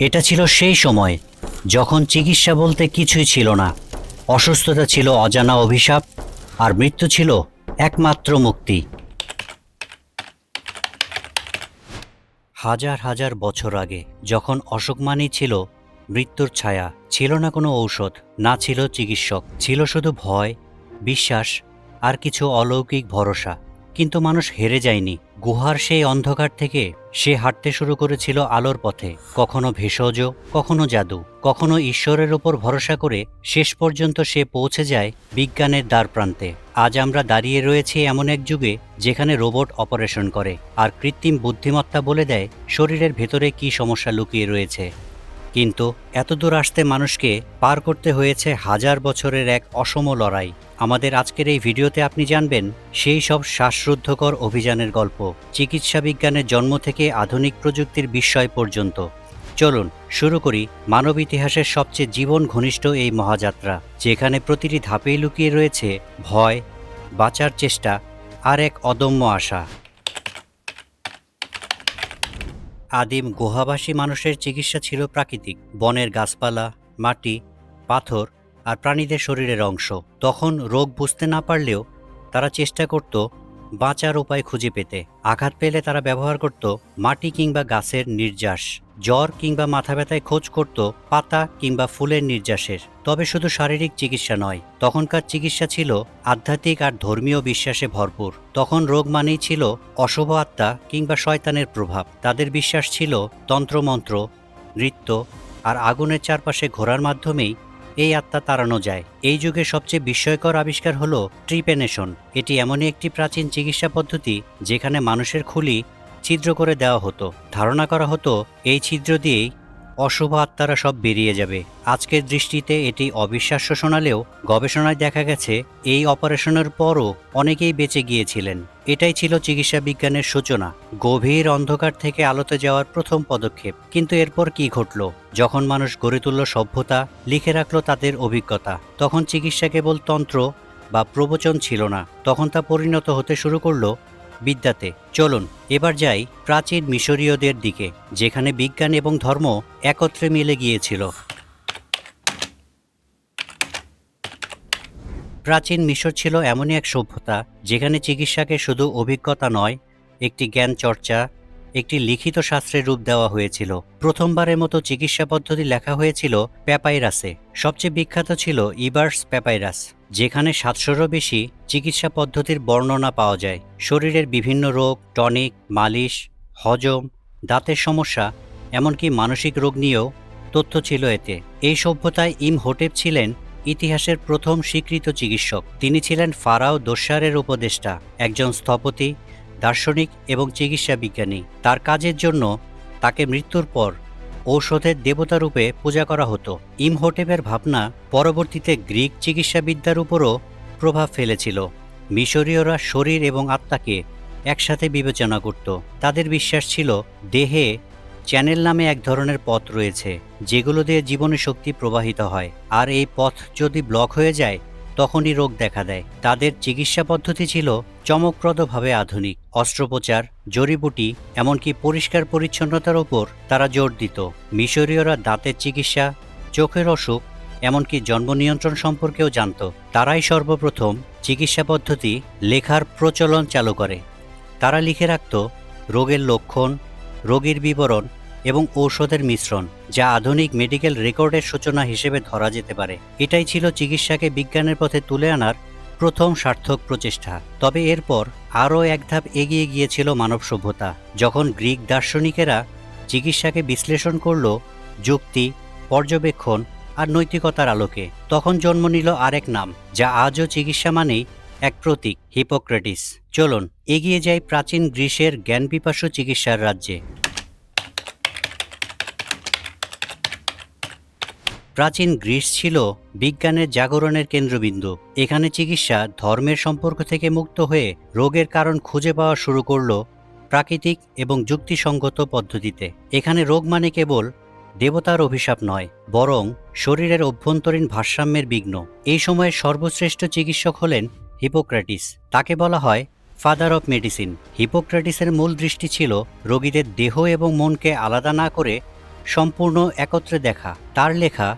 এটা ছিল সেই সময়, যখন চিকিৎসা বলতে কিছুই ছিল না। অসুস্থতা ছিল অজানা অভিশাপ, আর মৃত্যু ছিল একমাত্র মুক্তি। হাজার হাজার বছর আগে, যখন অসুখ মানেই ছিল, মৃত্যুর ছায়া, ছিল না কোনো ঔষধ, না ছিল চিকিৎসক, ছিল শুধু ভয়, বিশ্বাস, আর কিছু অলৌকিক ভরসা। কিন্তু মানুষ হেরে যায়নি। গুহার সেই অন্ধকার থেকে সে হাঁটতে শুরু করেছিল আলোর পথে। কখনো ভেষজ, কখনো জাদু, কখনো ঈশ্বরের ওপর ভরসা করে শেষ পর্যন্ত সে পৌঁছে যায় বিজ্ঞানের দ্বার প্রান্তে আজ আমরা দাঁড়িয়ে রয়েছি এমন এক যুগে যেখানে রোবট অপারেশন করে, আর কৃত্রিম বুদ্ধিমত্তা বলে দেয় শরীরের ভেতরে কী সমস্যা লুকিয়ে রয়েছে। কিন্তু এতদূর আসতে মানুষকে পার করতে হয়েছে হাজার বছরের এক অসম লড়াই। আমাদের আজকের এই ভিডিওতে আপনি জানবেন সেই সব শ্বাসরুদ্ধকর অভিযানের গল্প, চিকিৎসা বিজ্ঞানের জন্ম থেকে আধুনিক প্রযুক্তির বিস্ময় পর্যন্ত। চলুন, শুরু করি মানব ইতিহাসের সবচেয়ে জীবন ঘনিষ্ঠ এই মহাযাত্রা, যেখানে প্রতিটি ধাপেই লুকিয়ে রয়েছে ভয়, বাঁচার চেষ্টা আর এক অদম্য আশা। আদিম গুহাবাসী মানুষের চিকিৎসা ছিল প্রাকৃতিক। বনের গাছপালা, মাটি, পাথর আর প্রাণীদের শরীরের অংশ। তখন রোগ বুঝতে না পারলেও তারা চেষ্টা করত বাঁচার উপায় খুঁজে পেতে আঘাত পেলে তারা ব্যবহার করত মাটি কিংবা গাছের নির্যাস, জ্বর কিংবা মাথা ব্যথায় খোঁজ করত পাতা কিংবা ফুলের নির্যাসের। তবে শুধু শারীরিক চিকিৎসা নয়, তখনকার চিকিৎসা ছিল আধ্যাত্মিক আর ধর্মীয় বিশ্বাসে ভরপুর। তখন রোগ মানেই ছিল অশুভ আত্মা কিংবা শয়তানের প্রভাব। তাদের বিশ্বাস ছিল তন্ত্রমন্ত্র, নৃত্য আর আগুনের চারপাশে ঘোরার মাধ্যমেই এই আত্মা তাড়ানো যায়। এই যুগে সবচেয়ে বিস্ময়কর আবিষ্কার হল ট্রিপেনেশন। এটি এমনই একটি প্রাচীন চিকিৎসা পদ্ধতি যেখানে মানুষের খুলি ছিদ্র করে দেওয়া হতো। ধারণা করা হতো, এই ছিদ্র দিয়েই অশুভ আত্মারা সব বেরিয়ে যাবে। আজকের দৃষ্টিতে এটি অবিশ্বাস্য শোনালেও গবেষণায় দেখা গেছে, এই অপারেশনের পরও অনেকেই বেঁচে গিয়েছিলেন। এটাই ছিল চিকিৎসা বিজ্ঞানের সূচনা, গভীর অন্ধকার থেকে আলোতে যাওয়ার প্রথম পদক্ষেপ। কিন্তু এরপর কি ঘটল? যখন মানুষ গড়ে তুলল সভ্যতা, লিখে রাখল তাদের অভিজ্ঞতা, তখন চিকিৎসা কেবল তন্ত্র বা প্রবচন ছিল না, তখন তা পরিণত হতে শুরু করল বিদ্যাতে। চলুন, এবার যাই প্রাচীন মিশরীয়দের দিকে, যেখানে বিজ্ঞান এবং ধর্ম একত্রে মিলে গিয়েছিল। প্রাচীন মিশর ছিল এমনই এক সভ্যতা, যেখানে চিকিৎসাকে শুধু অভিজ্ঞতা নয়, একটি জ্ঞান চর্চা একটি লিখিত শাস্ত্রের রূপ দেওয়া হয়েছিল। প্রথমবারের মতো চিকিৎসা পদ্ধতি লেখা হয়েছিল প্যাপাইরাসে। সবচেয়ে বিখ্যাত ছিল ইবার্স প্যাপাইরাস, যেখানে সাতশোরও বেশি চিকিৎসা পদ্ধতির বর্ণনা পাওয়া যায়। শরীরের বিভিন্ন রোগ, টনিক, মালিশ, হজম, দাঁতের সমস্যা, এমনকি মানসিক রোগ নিয়েও তথ্য ছিল এতে। এই সভ্যতায় ইমহোটেপ ছিলেন ইতিহাসের প্রথম স্বীকৃত চিকিৎসক। তিনি ছিলেন ফারাও দোসারের উপদেষ্টা, একজন স্থপতি দার্শনিক এবং চিকিৎসা বিজ্ঞানী। তার কাজের জন্য তাকে মৃত্যুর পর ঔষধের দেবতা রূপে পূজা করা হতো। ইমহোটেপের ভাবনা পরবর্তীতে গ্রিক চিকিৎসাবিদ্যার উপরও প্রভাব ফেলেছিল। মিশরীয়রা শরীর এবং আত্মাকে একসাথে বিবেচনা করত। তাদের বিশ্বাস ছিল, দেহে চ্যানেল নামে এক ধরনের পথ রয়েছে, যেগুলো দিয়ে জীবনে শক্তি প্রবাহিত হয়। আর এই পথ যদি ব্লক হয়ে যায় তখনই রোগ দেখা দেয়। তাদের চিকিৎসা পদ্ধতি ছিল চমকপ্রদভাবে আধুনিক। অস্ত্রোপচার, জড়িবুটি, এমনকি পরিষ্কার পরিচ্ছন্নতার ওপর তারা জোর দিত। মিশরীয়রা দাঁতের চিকিৎসা, চোখের অসুখ, এমনকি জন্ম নিয়ন্ত্রণ সম্পর্কেও জানত। তারাই সর্বপ্রথম চিকিৎসা পদ্ধতি লেখার প্রচলন চালু করে। তারা লিখে রাখত, রোগের লক্ষণ, রোগীর বিবরণ এবং ঔষধের মিশ্রণ, যা আধুনিক মেডিকেল রেকর্ডের সূচনা হিসেবে ধরা যেতে পারে। এটাই ছিল চিকিৎসাকে বিজ্ঞানের পথে তুলে আনার প্রথম সার্থক প্রচেষ্টা। তবে এরপর আরও এক ধাপ এগিয়ে গিয়েছিল মানব সভ্যতা, যখন গ্রিক দার্শনিকেরা চিকিৎসাকে বিশ্লেষণ করল যুক্তি, পর্যবেক্ষণ আর নৈতিকতার আলোকে। তখন জন্ম নিল আরেক নাম, যা আজও চিকিৎসা মানেই এক প্রতীক, হিপোক্রেটিস। চলুন, এগিয়ে যাই প্রাচীন গ্রীসের জ্ঞানপিপাসু চিকিৎসার রাজ্যে। প্রাচীন গ্রিস ছিল বিজ্ঞানের জাগরণের কেন্দ্রবিন্দু। এখানে চিকিৎসা ধর্মের সম্পর্ক থেকে মুক্ত হয়ে রোগের কারণ খুঁজে পাওয়া শুরু করল প্রাকৃতিক এবং যুক্তিসঙ্গত পদ্ধতিতে। এখানে রোগ মানে কেবল দেবতার অভিশাপ নয়, বরং শরীরের অভ্যন্তরীণ ভারসাম্যের বিঘ্ন। এই সময়ের সর্বশ্রেষ্ঠ চিকিৎসক হলেন হিপোক্রেটিস। তাকে বলা হয় ফাদার অফ মেডিসিন হিপোক্রেটিসের মূল দৃষ্টি ছিল রোগীদের দেহ এবং মনকে আলাদা না করে সম্পূর্ণ একত্রে দেখা। তার লেখা,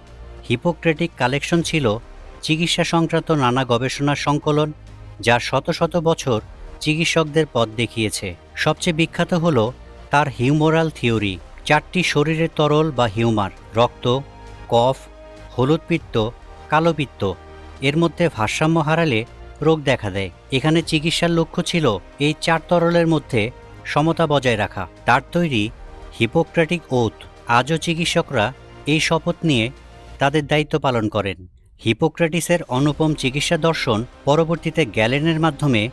হিপোক্রেটিক কালেকশন ছিল চিকিৎসা সংক্রান্ত নানা গবেষণার সংকলন, যা শত শত বছর চিকিৎসকদের পথ দেখিয়েছে। সবচেয়ে বিখ্যাত হল তার হিউমোরাল থিওরি। চারটি শরীরের তরল বা হিউমার, রক্ত, কফ, হলুদ পিত্ত, কালো পিত্ত। এর মধ্যে ভারসাম্য হারালে রোগ দেখা দেয়। এখানে চিকিৎসার লক্ষ্য ছিল এই চার তরলের মধ্যে সমতা বজায় রাখা। তার তৈরি হিপোক্রেটিক ওথ আজও চিকিৎসকরা এই শপথ নিয়ে তাদের দায়িত্ব পালন করেন। হিপোক্রেটিসের অনুপম চিকিৎসা দর্শন পরবর্তীতে গ্যালেনের মাধ্যমে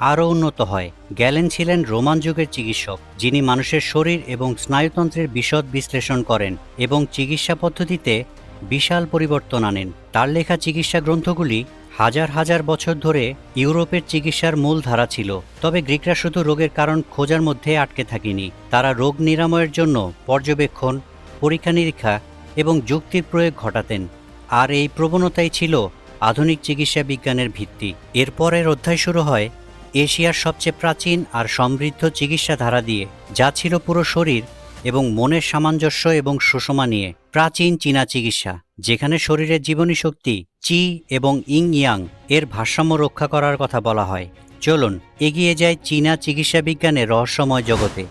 আরও উন্নত হয়। গ্যালেন ছিলেন রোমান যুগের চিকিৎসক, যিনি মানুষের শরীর এবং স্নায়ুতন্ত্রের বিশদ বিশ্লেষণ করেন এবং চিকিৎসা পদ্ধতিতে বিশাল পরিবর্তন আনেন। তার লেখা চিকিৎসা গ্রন্থগুলি হাজার হাজার বছর ধরে ইউরোপের চিকিৎসার মূল ধারা ছিল, তবে গ্রিকরা শুধু রোগের কারণ খোঁজার মধ্যে আটকে থাকেনি। তারা রোগ নিরাময়ের জন্য পর্যবেক্ষণ, পরীক্ষা নিরীক্ষা এবং যুক্তির প্রয়োগ ঘটাতেন। আর এই প্রবণতাই ছিল আধুনিক চিকিৎসা বিজ্ঞানের ভিত্তি। এরপরের অধ্যায় শুরু হয় এশিয়ার সবচেয়ে প্রাচীন আর সমৃদ্ধ চিকিৎসা ধারা দিয়ে, যা ছিল পুরো শরীর এবং মনের সামঞ্জস্য এবং সুষমা নিয়ে প্রাচীন চীনা চিকিৎসা, যেখানে শরীরের জীবনী শক্তি চি এবং ইং ইয়াং এর ভারসাম্য রক্ষা করার কথা বলা হয়। চলুন, এগিয়ে যায় চীনা চিকিৎসা বিজ্ঞানের রহস্যময় জগতে।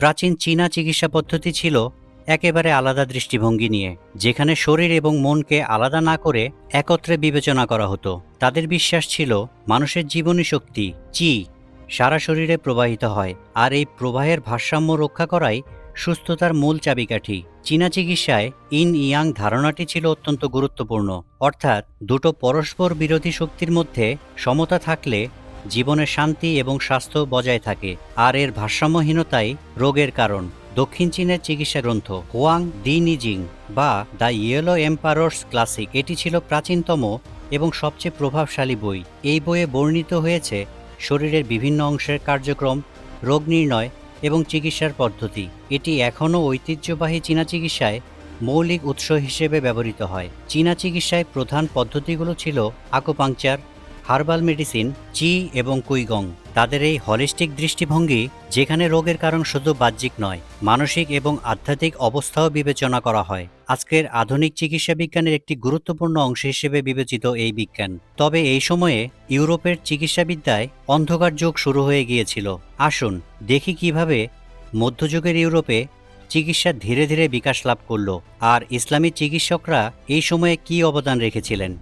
প্রাচীন চীনা চিকিৎসা পদ্ধতি ছিল একেবারে আলাদা দৃষ্টিভঙ্গি নিয়ে, যেখানে শরীর এবং মনকে আলাদা না করে একত্রে বিবেচনা করা হতো। তাদের বিশ্বাস ছিল মানুষের জীবনী শক্তি চি সারা শরীরে প্রবাহিত হয়, আর এই প্রবাহের ভারসাম্য রক্ষা করাই সুস্থতার মূল চাবিকাঠি। চীনা চিকিৎসায় ইন ইয়াং ধারণাটি ছিল অত্যন্ত গুরুত্বপূর্ণ। অর্থাৎ দুটো পরস্পর বিরোধী শক্তির মধ্যে সমতা থাকলে জীবনে শান্তি এবং স্বাস্থ্য বজায় থাকে, আর এর ভারসাম্যহীনতাই রোগের কারণ। দক্ষিণ চীনের চিকিৎসা গ্রন্থ হোয়াং দি নিজিং বা দ্য ইয়েলো এম্পারর্স ক্লাসিক, এটি ছিল প্রাচীনতম এবং সবচেয়ে প্রভাবশালী বই। এই বইয়ে বর্ণিত হয়েছে শরীরের বিভিন্ন অংশের কার্যক্রম, রোগ নির্ণয় এবং চিকিৎসার পদ্ধতি। এটি এখনও ঐতিহ্যবাহী চীনা চিকিৎসায় মৌলিক উৎস হিসেবে ব্যবহৃত হয়। চীনা চিকিৎসায় প্রধান পদ্ধতিগুলো ছিল আকুপাংচার, হার্বাল মেডিসিন, চি এবং কুইগং। তাদের এই হলিস্টিক দৃষ্টিভঙ্গি, যেখানে রোগের কারণ শুধু বাহ্যিক নয়, মানসিক এবং আধ্যাত্মিক অবস্থাও বিবেচনা করা হয়। আজকের আধুনিক চিকিৎসা বিজ্ঞানের একটি গুরুত্বপূর্ণ অংশ হিসেবে বিবেচিত এই বিজ্ঞান। তবে এই সময়ে ইউরোপের চিকিৎসাবিদ্যায় অন্ধকার যুগ শুরু হয়ে গিয়েছিল। আসুন দেখি কীভাবে মধ্যযুগের ইউরোপে চিকিৎসা ধীরে ধীরে বিকাশ লাভ করল, আর ইসলামী চিকিৎসকরা এই সময়ে কী অবদান রেখেছিলেন।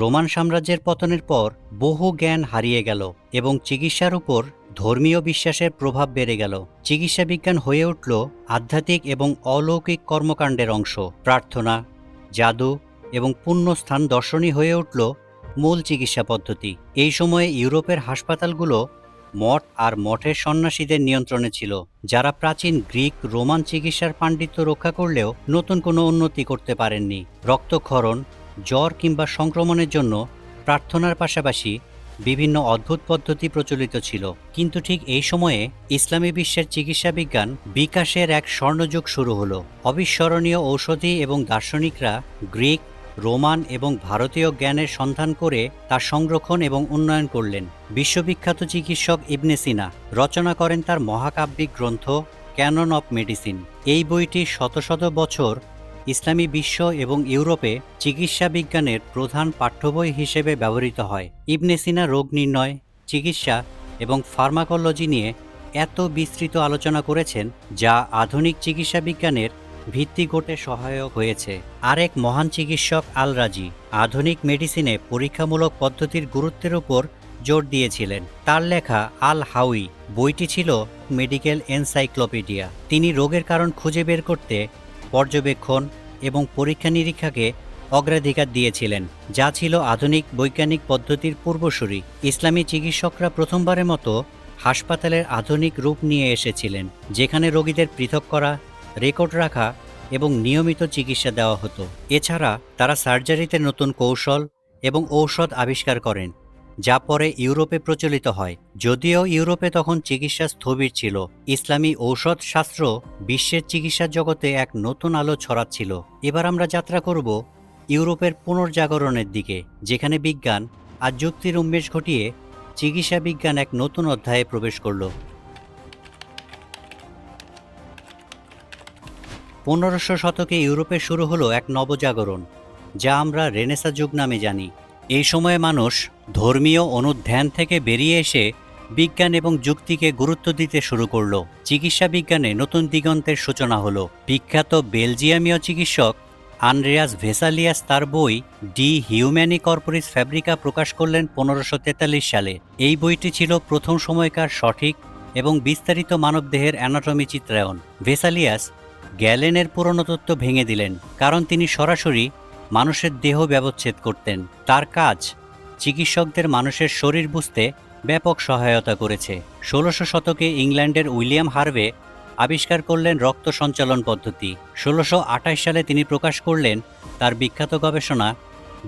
রোমান সাম্রাজ্যের পতনের পর বহু জ্ঞান হারিয়ে গেল এবং চিকিৎসার উপর ধর্মীয় বিশ্বাসের প্রভাব বেড়ে গেল। চিকিৎসা বিজ্ঞান হয়ে উঠল আধ্যাত্মিক এবং অলৌকিক কর্মকাণ্ডের অংশ। প্রার্থনা, জাদু এবং পুণ্যস্থান দর্শনী হয়ে উঠল মূল চিকিৎসা পদ্ধতি। এই সময়ে ইউরোপের হাসপাতালগুলো মঠ আর মঠের সন্ন্যাসীদের নিয়ন্ত্রণে ছিল, যারা প্রাচীন গ্রিক রোমান চিকিৎসার পাণ্ডিত্য রক্ষা করলেও নতুন কোনো উন্নতি করতে পারেননি। রক্তক্ষরণ জ্বর কিংবা সংক্রমণের জন্য প্রার্থনার পাশাপাশি বিভিন্ন অদ্ভুত পদ্ধতি প্রচলিত ছিল। কিন্তু ঠিক এই সময়ে ইসলামী বিশ্বের চিকিৎসা বিজ্ঞান বিকাশের এক স্বর্ণযুগ শুরু হলো। অবিস্মরণীয় ঔষধি এবং দার্শনিকরা গ্রিক, রোমান এবং ভারতীয় জ্ঞানের সন্ধান করে তা সংরক্ষণ এবং উন্নয়ন করলেন। বিশ্ববিখ্যাত চিকিৎসক ইবনে সিনা রচনা করেন তার মহাকাব্যিক গ্রন্থ ক্যানন অফ মেডিসিন। এই বইটি শত শত বছর ইসলামী বিশ্ব এবং ইউরোপে চিকিৎসা বিজ্ঞানের প্রধান পাঠ্য বই হিসেবে ব্যবহৃত হয়। ইবনে সিনা রোগ নির্ণয়, চিকিৎসা এবং ফার্মাকোলজি নিয়ে এত বিস্তৃত আলোচনা করেছেন যা আধুনিক চিকিৎসা বিজ্ঞানের ভিত্তি গড়তে সহায়ক হয়েছে। আরেক মহান চিকিৎসক আল রাজি আধুনিক মেডিসিনে পরীক্ষামূলক পদ্ধতির গুরুত্বের উপর জোর দিয়েছিলেন। তার লেখা আল হাউই বইটি ছিল মেডিকেল এনসাইক্লোপিডিয়া। তিনি রোগের কারণ খুঁজে বের করতে পর্যবেক্ষণ এবং পরীক্ষা নিরীক্ষাকে অগ্রাধিকার দিয়েছিলেন, যা ছিল আধুনিক বৈজ্ঞানিক পদ্ধতির পূর্বসূরি। ইসলামী চিকিৎসকরা প্রথমবারের মতো হাসপাতালের আধুনিক রূপ নিয়ে এসেছিলেন, যেখানে রোগীদের পৃথক করা, রেকর্ড রাখা এবং নিয়মিত চিকিৎসা দেওয়া হতো। এছাড়া তারা সার্জারিতে নতুন কৌশল এবং ঔষধ আবিষ্কার করেন। যা পরে ইউরোপে প্রচলিত হয়। যদিও ইউরোপে তখন চিকিৎসা স্থবির ছিল, ইসলামী ঔষধ শাস্ত্র বিশ্বের চিকিৎসা জগতে এক নতুন আলো ছড়াচ্ছিল। এবার আমরা যাত্রা করব ইউরোপের পুনর্জাগরণের দিকে, যেখানে বিজ্ঞান আর যুক্তির উন্মেষ ঘটিয়ে চিকিৎসা বিজ্ঞান এক নতুন অধ্যায়ে প্রবেশ করল। পনেরোশো শতকে ইউরোপে শুরু হলো এক নবজাগরণ, যা আমরা রেনেসা যুগ নামে জানি। এই সময়ে মানুষ ধর্মীয় অনুধ্যান থেকে বেরিয়ে এসে বিজ্ঞান এবং যুক্তিকে গুরুত্ব দিতে শুরু করল। চিকিৎসা বিজ্ঞানে নতুন দিগন্তের সূচনা হলো। বিখ্যাত বেলজিয়ামীয় চিকিৎসক আন্দ্রেয়াস ভেসালিয়াস তার বই ডি হিউম্যানি কর্পোরিস ফ্যাব্রিকা প্রকাশ করলেন পনেরোশো সালে। এই বইটি ছিল প্রথম সময়কার সঠিক এবং বিস্তারিত মানবদেহের অ্যানাটমি চিত্রায়ন ভেসালিয়াস গ্যালেনের পুরনো তত্ত্ব ভেঙে দিলেন, কারণ তিনি সরাসরি মানুষের দেহ ব্যবচ্ছেদ করতেন। তার কাজ, চিকিৎসকদের মানুষের শরীর বুঝতে ব্যাপক সহায়তা করেছে। ষোলোশো শতকে ইংল্যান্ডের উইলিয়াম হার্ভে আবিষ্কার করলেন রক্ত সঞ্চালন পদ্ধতি। ষোলোশো সালে তিনি প্রকাশ করলেন তার বিখ্যাত গবেষণা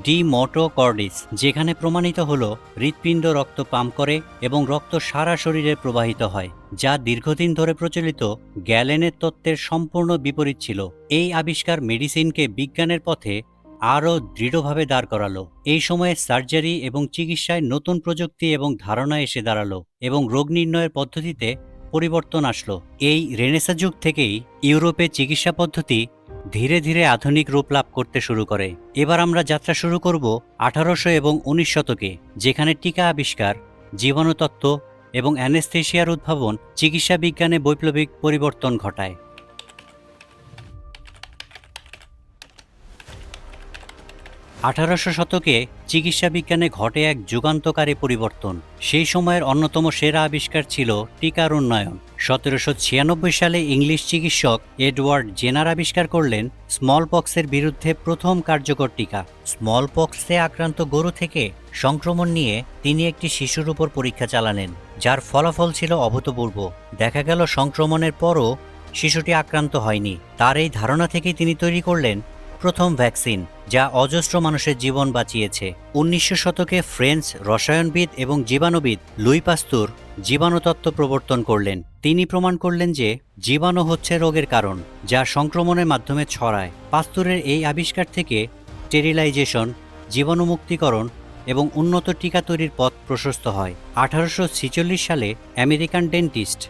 ডি মোটো কর্ডিস, যেখানে প্রমাণিত হল হৃৎপিণ্ড রক্ত পাম্প করে এবং রক্ত সারা শরীরে প্রবাহিত হয়, যা দীর্ঘদিন ধরে প্রচলিত গ্যালেনের তত্ত্বের সম্পূর্ণ বিপরীত ছিল। এই আবিষ্কার মেডিসিনকে বিজ্ঞানের পথে আরও দৃঢ়ভাবে দাঁড় করালো। এই সময়ে সার্জারি এবং চিকিৎসায় নতুন প্রযুক্তি এবং ধারণা এসে দাঁড়াল এবং রোগ নির্ণয়ের পদ্ধতিতে পরিবর্তন আসলো। এই রেনেসা যুগ থেকেই ইউরোপে চিকিৎসা পদ্ধতি ধীরে ধীরে আধুনিক রূপ লাভ করতে শুরু করে। এবার আমরা যাত্রা শুরু করব আঠারোশো এবং উনিশ শতকে, যেখানে টিকা আবিষ্কার, জীবাণুতত্ত্ব এবং অ্যানেস্থেশিয়ার উদ্ভাবন, চিকিৎসা বিজ্ঞানে বৈপ্লবিক পরিবর্তন ঘটায়। আঠারোশো শতকে চিকিৎসা বিজ্ঞানে ঘটে এক যুগান্তকারী পরিবর্তন। সেই সময়ের অন্যতম সেরা আবিষ্কার ছিল টিকার উন্নয়ন। সতেরোশো ছিয়ানব্বই সালে ইংলিশ চিকিৎসক এডওয়ার্ড জেনার আবিষ্কার করলেন স্মল পক্সের বিরুদ্ধে প্রথম কার্যকর টিকা। স্মল পক্সে আক্রান্ত গরু থেকে সংক্রমণ নিয়ে তিনি একটি শিশুর উপর পরীক্ষা চালালেন, যার ফলাফল ছিল অভূতপূর্ব। দেখা গেল, সংক্রমণের পরও শিশুটি আক্রান্ত হয়নি। তার এই ধারণা থেকেই তিনি তৈরি করলেন প্রথম ভ্যাকসিন, যা অজস্র মানুষের জীবন বাঁচিয়েছে। উনিশশো শতকে ফ্রেঞ্চ রসায়নবিদ এবং জীবাণুবিদ লুই পাস্তুর জীবাণুতত্ত্ব প্রবর্তন করলেন। তিনি প্রমাণ করলেন যে জীবাণু হচ্ছে রোগের কারণ, যা সংক্রমণের মাধ্যমে ছড়ায়। পাস্তুরের এই আবিষ্কার থেকে স্টেরিলাইজেশন, জীবাণুমুক্তিকরণ এবং উন্নত টিকা তৈরির পথ প্রশস্ত হয়। আঠারোশো ছেচল্লিশ সালে আমেরিকান ডেন্টিস্ট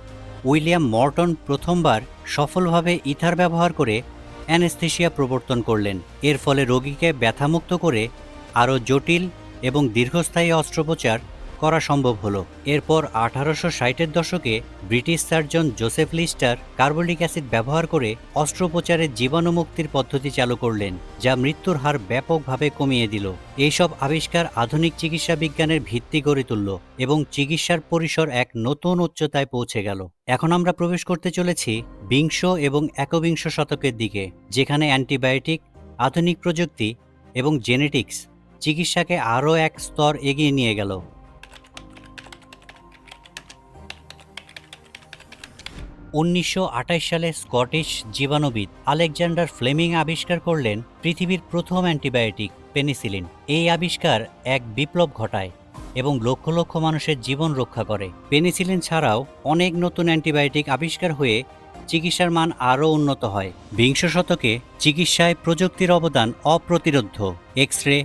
উইলিয়াম মর্টন প্রথমবার সফলভাবে ইথার ব্যবহার করে অ্যানেস্থেশিয়া প্রবর্তন করলেন। এর ফলে রোগীকে ব্যথামুক্ত করে আরও জটিল এবং দীর্ঘস্থায়ী অস্ত্রোপচার করা সম্ভব হলো। এরপর আঠারোশো ষাটের দশকে British surgeon Joseph Lister carbolic acid ব্যবহার করে অস্ত্রোপচারের জীবাণুমুক্তির পদ্ধতি চালু করলেন, যা মৃত্যুর হার ব্যাপকভাবে কমিয়ে দিল। এইসব আবিষ্কার আধুনিক চিকিৎসা বিজ্ঞানের ভিত্তি গড়ে তুলল এবং চিকিৎসার পরিসর এক নতুন উচ্চতায় পৌঁছে গেল। এখন আমরা প্রবেশ করতে চলেছি বিংশ এবং একবিংশ শতকের দিকে, যেখানে অ্যান্টিবায়োটিক, আধুনিক প্রযুক্তি এবং জেনেটিক্স চিকিৎসাকে আরও এক স্তর এগিয়ে নিয়ে গেল। উনিশশো সালে স্কটিশ জীবাণুবিদ আলেকজান্ডার ফ্লেমিং আবিষ্কার করলেন পৃথিবীর প্রথম অ্যান্টিবায়োটিক পেনিসিলিন। এই আবিষ্কার এক বিপ্লব ঘটায় এবং লক্ষ লক্ষ মানুষের জীবন রক্ষা করে। পেনিসিলিন ছাড়াও অনেক নতুন অ্যান্টিবায়োটিক আবিষ্কার হয়ে চিকিৎসার মান আরও উন্নত হয়। বিংশ শতকে চিকিৎসায় প্রযুক্তির অবদান অপ্রতিরোধ্য। এক্স রে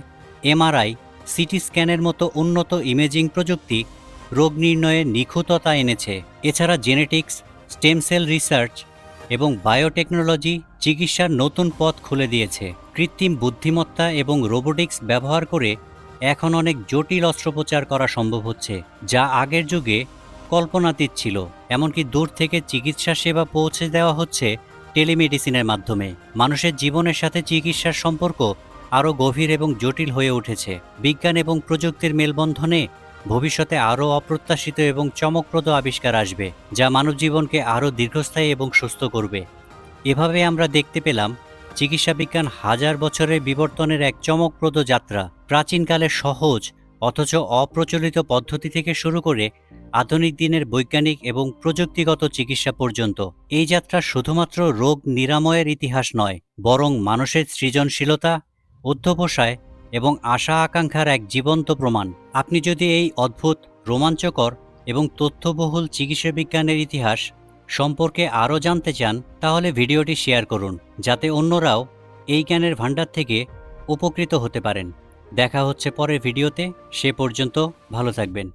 এমআরআই, সিটি স্ক্যানের মতো উন্নত ইমেজিং প্রযুক্তি রোগ নির্ণয়ে নিখুঁততা এনেছে। এছাড়া জেনেটিক্স স্টেম সেল রিসার্চ এবং বায়োটেকনোলজি চিকিৎসার নতুন পথ খুলে দিয়েছে। কৃত্রিম বুদ্ধিমত্তা এবং রোবোটিক্স ব্যবহার করে এখন অনেক জটিল অস্ত্রোপচার করা সম্ভব হচ্ছে, যা আগের যুগে কল্পনাতীত ছিল। এমনকি দূর থেকে চিকিৎসা সেবা পৌঁছে দেওয়া হচ্ছে টেলিমেডিসিনের মাধ্যমে। মানুষের জীবনের সাথে চিকিৎসার সম্পর্ক আরও গভীর এবং জটিল হয়ে উঠেছে। বিজ্ঞান এবং প্রযুক্তির মেলবন্ধনে ভবিষ্যতে আরও অপ্রত্যাশিত এবং চমকপ্রদ আবিষ্কার আসবে, যা মানব জীবনকে আরও দীর্ঘস্থায়ী এবং সুস্থ করবে। এভাবে আমরা দেখতে পেলাম চিকিৎসা বিজ্ঞান হাজার বছরের বিবর্তনের এক চমকপ্রদ যাত্রা। প্রাচীনকালে সহজ, অথচ অপ্রচলিত পদ্ধতি থেকে শুরু করে আধুনিক দিনের বৈজ্ঞানিক এবং প্রযুক্তিগত চিকিৎসা পর্যন্ত, এই যাত্রা শুধুমাত্র রোগ নিরাময়ের ইতিহাস নয়, বরং মানুষের সৃজনশীলতা, অধ্যবসায় এবং আশা আকাঙ্ক্ষার এক জীবন্ত প্রমাণ। আপনি যদি এই অদ্ভুত, রোমাঞ্চকর এবং তথ্যবহুল চিকিৎসা বিজ্ঞানের ইতিহাস সম্পর্কে আরও জানতে চান, তাহলে ভিডিওটি শেয়ার করুন, যাতে অন্যরাও এই জ্ঞানের ভাণ্ডার থেকে উপকৃত হতে পারেন। দেখা হচ্ছে পরের ভিডিওতে, সে পর্যন্ত ভালো থাকবেন।